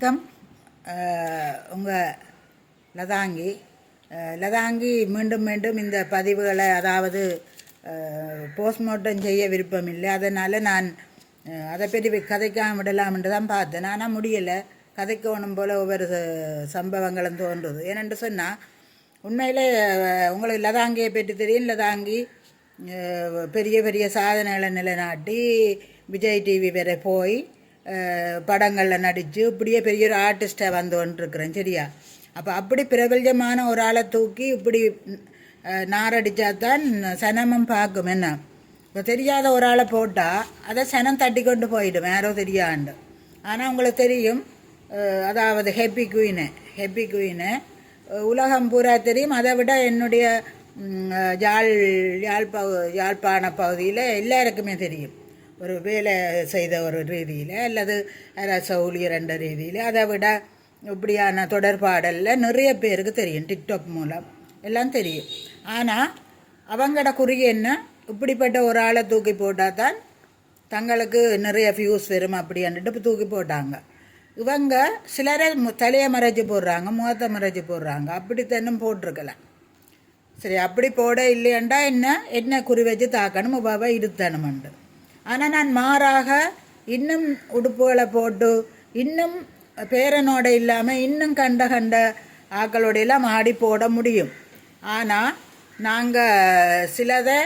வணக்கம். உங்கள் லதாங்கி. லதாங்கி மீண்டும் மீண்டும் இந்த பதிவுகளை அதாவது போஸ்ட்மார்ட்டம் செய்ய விருப்பம் இல்லை அதனால் நான் அதை பற்றி கதைக்காம விடலாம்னு தான் பார்த்தேன். ஆனால் முடியலை. கதைக்கணும் போல் ஒவ்வொரு சம்பவங்களும் தோன்றுது. ஏனென்று சொன்னால் உண்மையில் உங்களுக்கு லதாங்கியை பற்றி தெரியும். லதாங்கி பெரிய பெரிய சாதனைகளை நிலைநாட்டி விஜய் டிவி வரை போய் படங்களில் நடித்து இப்படியே பெரிய ஒரு ஆர்டிஸ்ட்டாக வந்து வந்துருக்குறேன் சரியா? அப்போ அப்படி பிரபல்யமான ஒரு ஆளை தூக்கி இப்படி நாரடித்தா தான் சனமும் பார்க்கும் என்ன? இப்போ தெரியாத ஒரு ஆளை போட்டால் அதை சனம் தட்டி கொண்டு போயிடும் யாரோ தெரியாண்டு. ஆனால் உங்களுக்கு தெரியும் அதாவது ஹெப்பி குயினு ஹெப்பி குயினு உலகம் பூரா தெரியும். அதை விட என்னுடைய யாழ் யாழ்ப்பா யாழ்ப்பாண பகுதியில் எல்லாருக்குமே தெரியும். ஒரு வேலை செய்த ஒரு ரீதியில் அல்லது அரச ஊழியர் என்ற ரீதியில் அதை விட இப்படியான தொடர்பாடலில் நிறைய பேருக்கு தெரியும் டிக்டாக் மூலம். எல்லாம் தெரியும். ஆனால் அவங்களோட குறி என்ன? இப்படிப்பட்ட ஒரு ஆளை தூக்கி போட்டால் தான் தங்களுக்கு நிறைய வியூஸ் வரும் அப்படின்ட்டு இப்போ தூக்கி போட்டாங்க. இவங்க சிலரை தலையை மறைச்சி போடுறாங்க முகத்தை மறைச்சி போடுறாங்க. அப்படித்தன்னும் போட்டிருக்கலாம் சரி அப்படி போட இல்லையண்டா என்ன? என்ன குறி வச்சு தாக்கணும் உபாவை இருத்தணும்ண்டு ஆனால் நான் மாறாக இன்னும் உடுப்புகளை போட்டு இன்னும் பேரனோட இல்லாமல் இன்னும் கண்ட கண்ட ஆக்களோட எல்லாம் ஆடி போட முடியும். ஆனால் நாங்கள் சிலதை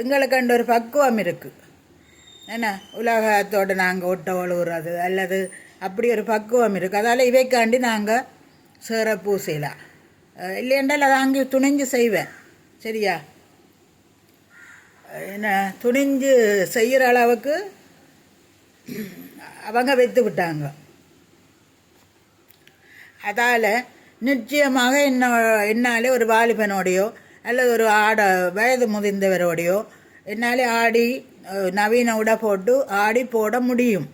எங்களுக்கு ஒரு பக்குவம் இருக்குது என்ன? உலகத்தோட நாங்கள் ஒட்ட ஒழுகுறது அல்லது அப்படி ஒரு பக்குவம் இருக்குது அதால் இவைக்காண்டி நாங்கள் சேர பூசைலாம் இல்லையென்றால் அதை அங்கே துணிஞ்சு செய்வேன். சரியா? என்ன துணிஞ்சு செய்கிற அளவுக்கு அவங்க வைத்து விட்டாங்க. அதால் நிச்சயமாக என்ன என்னாலே ஒரு வாலிபனோடையோ அல்லது ஒரு ஆட வயது முதிர்ந்தவரோடையோ என்னாலே ஆடி நவீன உடை போட்டு ஆடி போட முடியும்.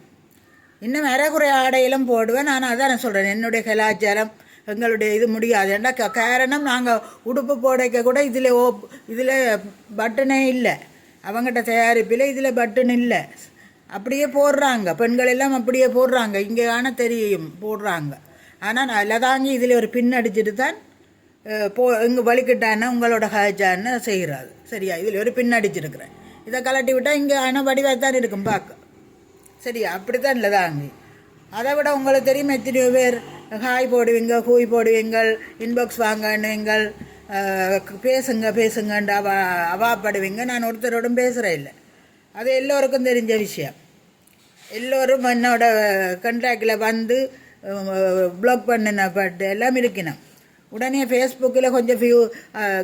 இன்னும் அரைகுறை ஆடையிலும் போடுவேன். நான் அதான் சொல்கிறேன் என்னுடைய கலாச்சாரம் எங்களுடைய இது முடியாது. ஏன்னா க- காரணம் நாங்கள் உடுப்பு போடைக்க கூட இதில் ஓ இதில் பட்டனே இல்லை. அவங்ககிட்ட தயாரிப்பில் இதில் பட்டன் இல்லை. அப்படியே போடுறாங்க. பெண்கள் எல்லாம் அப்படியே போடுறாங்க. இங்கே ஆனால் தெரியும் போடுறாங்க. ஆனால் நான் லதாங்கி இதில் ஒரு பின் அடிச்சுட்டு தான் போ இங்கே வலிக்கிட்டான உங்களோட காய்ச்சான்னு செய்கிறாது சரியா? இதில் ஒரு பின் அடிச்சிருக்கிறேன். இதை கலட்டி விட்டால் இங்கே ஆனால் வடிவாக தான் இருக்கும் பார்க்க சரியா? அப்படித்தான் இல்லை தாங்கி. அதை விட உங்களுக்கு தெரியும் எத்தனையோ பேர்? ஹாய் போடுவீங்க ஹூய் போடுவீங்கள் இன்பாக்ஸ் வாங்குவீங்கள் பேசுங்க பேசுங்கன்ட்டு அவா அவாப்படுவீங்க. நான் ஒருத்தரோடும் பேசுகிறேன் இல்லை அது எல்லோருக்கும் தெரிஞ்ச விஷயம். எல்லோரும் என்னோட கண்ட்ராக்டில் வந்து ப்ளாக் பண்ணின பட்டு எல்லாம் இருக்கணும். உடனே ஃபேஸ்புக்கில் கொஞ்சம் ஃபியூ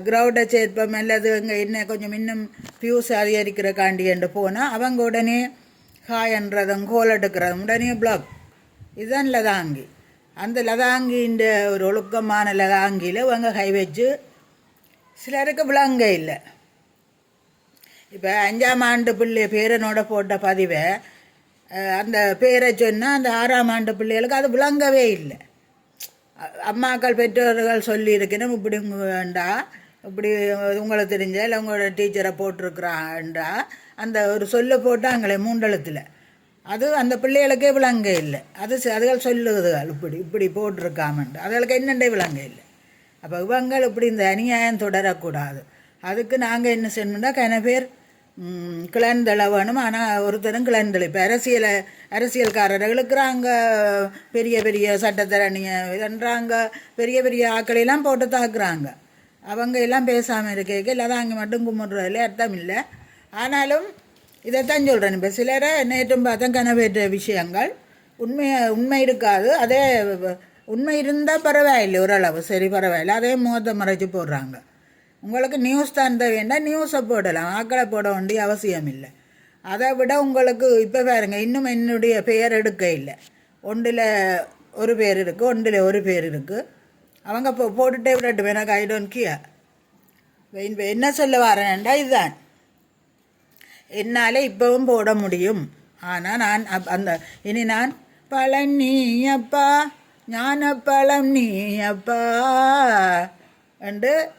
க்ரௌடை சேர்ப்போம். அல்லது இங்கே என்ன கொஞ்சம் இன்னும் ஃபியூஸ் அதிகரிக்கிற காண்டியன்ட்டு போனால் அவங்க உடனே ஹாயன்றதும் கோல் எடுக்கிறதும் உடனே ப்ளாக் இதுதான் அங்கே. அந்த லதாங்கின்ற ஒரு ஒழுக்கமான லதாங்கியில் இவங்க கை வச்சு சிலருக்கு விளங்க இல்லை. இப்போ அஞ்சாம் ஆண்டு பிள்ளை பேரனோட போட்ட பதிவை அந்த பேரை சொன்னால் அந்த ஆறாம் ஆண்டு பிள்ளைகளுக்கு அது விளங்கவே இல்லை. அம்மாக்கள் பெற்றோர்கள் சொல்லியிருக்கணும் இப்படி வேண்டா இப்படி உங்களுக்கு தெரிஞ்ச இல்லை உங்களோட டீச்சரை போட்டிருக்கிறான்டா அந்த ஒரு சொல்ல போட்டாங்களே மூண்டலத்தில் அது அந்த பிள்ளைகளுக்கே விளங்க இல்லை. அது அதுகள் சொல்லுதுகள் இப்படி இப்படி போட்டிருக்காமன்ட்டு. அதுகளுக்கு என்னண்டே விளங்க இல்லை. அப்போ இவங்கள் இப்படி இந்த அநியாயம் தொடரக்கூடாது. அதுக்கு நாங்கள் என்ன செய்யணும்னா கன பேர் கிளந்தள வேணும் ஆனால் ஒருத்தரும் கிளந்தளை இப்போ அரசியலை அரசியல்காரர்கள் இருக்கிறாங்க. பெரிய பெரிய சட்டத்தரணிய இதுன்றாங்க பெரிய பெரிய ஆக்களெல்லாம் போட்டு தாக்குறாங்க. அவங்க எல்லாம் பேசாமல் இருக்க இல்லாத அங்கே மட்டும் கும்பிட்றதுல அர்த்தம் இல்லை. ஆனாலும் இதைத்தான் சொல்கிறேன் இப்போ சிலரை நேற்றும் பார்த்தா கனவேற்ற விஷயங்கள். உண்மை உண்மை இருக்காது. அதே உண்மை இருந்தால் பரவாயில்லை ஓரளவு. சரி பரவாயில்லை. அதே முகத்தை மறைச்சி போடுறாங்க. உங்களுக்கு நியூஸ் தான் வேண்டாம் நியூஸை போடலாம். ஆக்களை போட வேண்டிய அவசியம் இல்லை. அதை விட உங்களுக்கு இப்போ பாருங்க இன்னும் என்னுடைய பெயர் எடுக்க இல்லை. ஒன்றில் ஒரு பேர் இருக்குது ஒன்றில் ஒரு பேர் இருக்குது அவங்க இப்போ போட்டுகிட்டே விடட்டும் எனக்கு ஐ டோன்ட் கியா என்ன சொல்ல வரேன்டா இதுதான். என்னால் இப்போவும் போட முடியும். ஆனால் நான் அப்- அந்த இனி நான் பழனி அப்பா ஞான பழம் நீ அப்பா என்று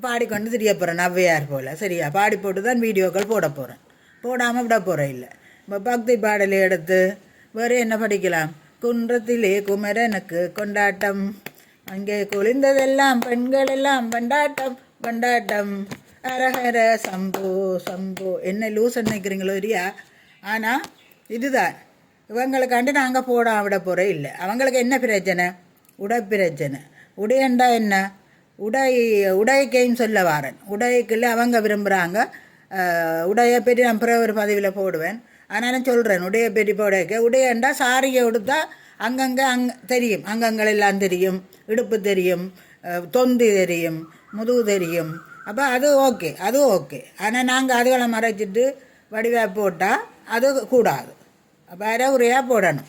பாடிக்கொண்டு தெரிய போகிறேன் ஔவையார் போல். சரியா? பாடி போட்டு தான் வீடியோக்கள் போட போகிறேன் போடாமல் விட போகிறேன் இல்லை. இப்போ பக்தி பாடலை எடுத்து வேறு என்ன படிக்கலாம்? குன்றத்திலே குமரனுக்கு கொண்டாட்டம். அங்கே குளிர்ந்ததெல்லாம் பெண்கள் எல்லாம் கொண்டாட்டம் கொண்டாட்டம். ஹர சம்போ சம்போ. என்ன லூஸ் நினைக்கிறீங்களோ இல்லையா? ஆனால் இதுதான். இவங்களுக்காண்டி நாங்கள் போட விட போகிற இல்லை. அவங்களுக்கு என்ன பிரச்சனை? உடை பிரச்சனை. உடையண்டா என்ன? உடை உடைக்கையும் சொல்ல வாரேன். உடைக்குள்ள அவங்க விரும்புகிறாங்க உடையை பற்றி நான் பிறவர் ஒரு போடுவேன். ஆனாலும் சொல்கிறேன் உடைய பற்றி போடைக்க. உடையண்டா சாரியை உடுத்தா அங்கங்கே அங் தெரியும். அங்கங்கள் எல்லாம் தெரியும். இடுப்பு தெரியும். தொந்தி தெரியும். முதுகு தெரியும். அப்போ அது ஓகே அது ஓகே ஆனால் நாங்கள் அதுகளை மறைச்சிட்டு வடிவாக போட்டால் அது கூடாது. அப்போ அரைகுறையாக போடணும்.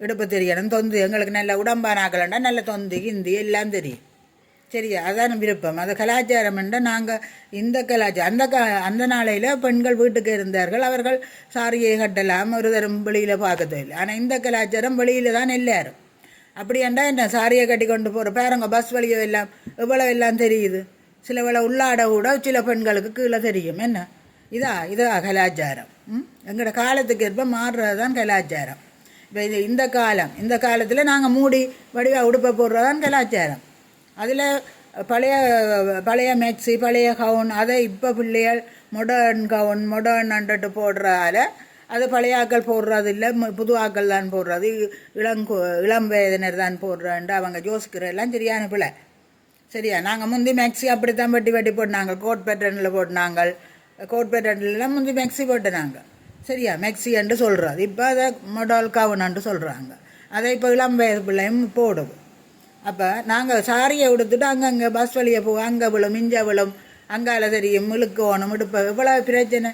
இடுப்பு தெரியணும் தொந்து. எங்களுக்கு நல்ல உடம்பானாக்கலண்டா நல்ல தொந்து ஹிந்தி எல்லாம் தெரியும். சரியா? அதான் விருப்பம். அது கலாச்சாரம்ன்ற நாங்கள் இந்த கலாச்சாரம் அந்த க அந்த நாளையில் பெண்கள் வீட்டுக்கு இருந்தார்கள். அவர்கள் சாரியை கட்டலாம் ஒரு தரம் வெளியில் பார்க்க தேவையில்லை ஆனால் இந்த கலாச்சாரம் வெளியில் தான் எல்லாரும். அப்படியாண்டா என்ன? சாரியை கட்டி கொண்டு போகிற பாருங்க பஸ் வழியோ எல்லாம் எவ்வளோ எல்லாம் தெரியுது? சிலவளை உள்ளாட கூட சில பெண்களுக்கு கீழே தெரியும். என்ன? இதா இதா கலாச்சாரம். ம்? எங்களோட காலத்துக்கு ஏற்ப மாறுறது தான் கலாச்சாரம். இப்போ இது இந்த காலம் இந்த காலத்தில் நாங்கள் மூடி வடிவாக உடுப்பை போடுறது தான் கலாச்சாரம். அதில் பழைய பழைய மேக்ஸி பழைய கவுன் அதை இப்போ பிள்ளைகள் மொடர்ன் கவுன் மொடர்ன் அண்டுட்டு போடுறதால அது பழைய ஆக்கள் போடுறது இல்லை புது ஆக்கள் தான் போடுறது இளங்கோ இளம் வயதினர் தான் போடுறான்ட்டு அவங்க யோசிக்கிற எல்லாம் சரியான பிள்ளை சரியா? நாங்கள் முந்தி மேக்ஸி அப்படித்தான் வெட்டி வெட்டி போட்டினாங்க. கோட் பேட்டர்னில் போட்டாங்க கோட் பேட்டர்ன்லாம் முந்தி மேக்ஸி போட்டுனாங்க. சரியா? மேக்ஸி என்று சொல்கிறது இப்போ அதை மொடால் கவுனன்ட்டு சொல்கிறாங்க அதை இப்போ இளம் வயது பிள்ளையும் போடுது. அப்போ நாங்கள் சாரியை உடுத்துட்டு அங்கங்கே பஸ் வழியை போ அங்கே விழும் இஞ்ச விழும். அங்கால தெரியும் இழுக்கோணும் இடுப்ப. இவ்வளோ பிரச்சனை.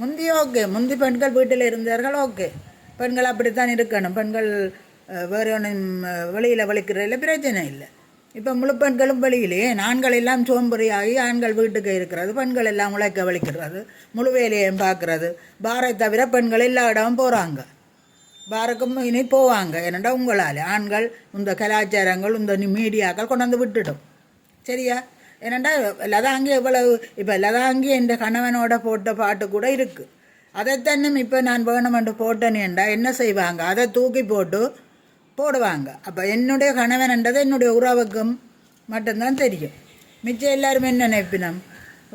முந்தி ஓகே முந்தி பெண்கள் வீட்டில் இருந்தார்கள் ஓகே பெண்கள் அப்படித்தான் இருக்கணும். பெண்கள் வேறு ஒன்றும் வெளியில் வலிக்கிறதில் பிரச்சனை இல்லை. இப்போ முழு பெண்களும் வெளியிலே ஆண்கள் எல்லாம் சோம்பறியாகி ஆண்கள் வீட்டுக்கு இருக்கிறது பெண்கள் எல்லாம் உழைக்க வலிக்கிறது முழு வேலையையும் பார்க்கறது. பாரை தவிர பெண்கள் எல்லா இடமும் போகிறாங்க பாருக்கும் இனி போவாங்க. ஏனண்டா உங்களால் ஆண்கள் இந்த கலாச்சாரங்கள் இந்த மீடியாக்கள் கொண்டாந்து விட்டுடும். சரியா? ஏனண்டா லதாங்கி எவ்வளவு இப்போ லதாங்கி என்ற கணவனோட போட்ட பாட்டு கூட இருக்குது அதைத்தன்னும் இப்போ நான் வேணுமென்று போட்டேனேண்டா என்ன செய்வாங்க? அதை தூக்கி போட்டு போடுவாங்க. அப்போ என்னுடைய கணவன்ன்றது என்னுடைய உறவுக்கும் மட்டும்தான் தெரியும். மிச்சம் எல்லாரும் என்ன நினைப்பினம்?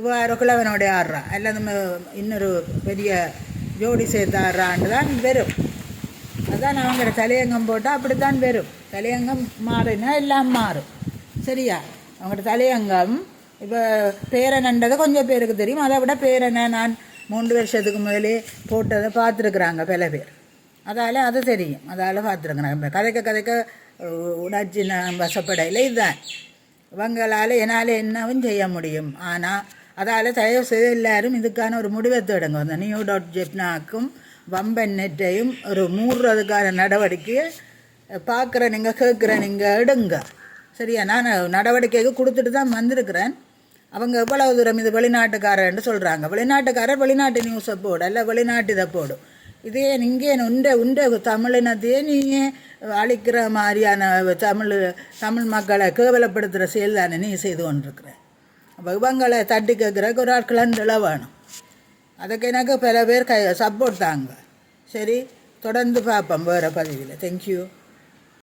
வேறு கிழவனோட ஆடுறா. அல்லது இன்னொரு பெரிய ஜோடி சேர்த்து ஆடுறான்னு தான் வரும் அதான் அவங்கள தலையங்கம் போட்டால் அப்படித்தான் வரும் தலையங்கம் மாறினா எல்லாம் மாறும். சரியா? அவங்களோட தலையங்கம் இப்போ பேரனன்றது கொஞ்சம் பேருக்கு தெரியும். அதை விட பேரனை நான் மூன்று வருஷத்துக்கு முதலே போட்டதை பார்த்துருக்குறாங்க பல பேர். அதால் அது தெரியும். அதால் பார்த்துருக்குறாங்க கதைக்க கதைக்க உணர்ச்சி நான் வசப்படையில். இதுதான். இவங்களால் என்னால் என்னவும் செய்ய முடியும். ஆனால் அதால் தயவு செய்து எல்லாரும் இதுக்கான ஒரு முடிவை தொடங்க. அந்த நியூ டாட் ஜெப்னாக்கும் வம்பன் நெட்டையும் ஒரு மூடுறதுக்கான நடவடிக்கையை பார்க்குற நீங்கள் கேட்குற நீங்கள் எடுங்க. சரியா? நான் நடவடிக்கைக்கு கொடுத்துட்டு தான் வந்திருக்கிறேன். அவங்க எவ்வளவு தூரம் இது வெளிநாட்டுக்காரன்னு சொல்கிறாங்க வெளிநாட்டுக்காரர் வெளிநாட்டு நியூஸை போடு இல்லை வெளிநாட்டு இதை போடும் இதே நீங்கள் உண்ட உண்ட தமிழினத்தையே நீங்கள் அழிக்கிற மாதிரியான தமிழ் தமிழ் மக்களை கேவலப்படுத்துகிற செயல் தானே நீ செய்து கொண்டிருக்கிற அப்போ இவங்களை தட்டி கேட்குறக்கு ஒரு ஆட்களந்தில் வேணும் அதுக்கு எனக்கு பல பேர் கை சப்போர்ட் தாங்க சரி தொடர்ந்து பார்ப்போம் வேறு பதிவில் தேங்க்யூ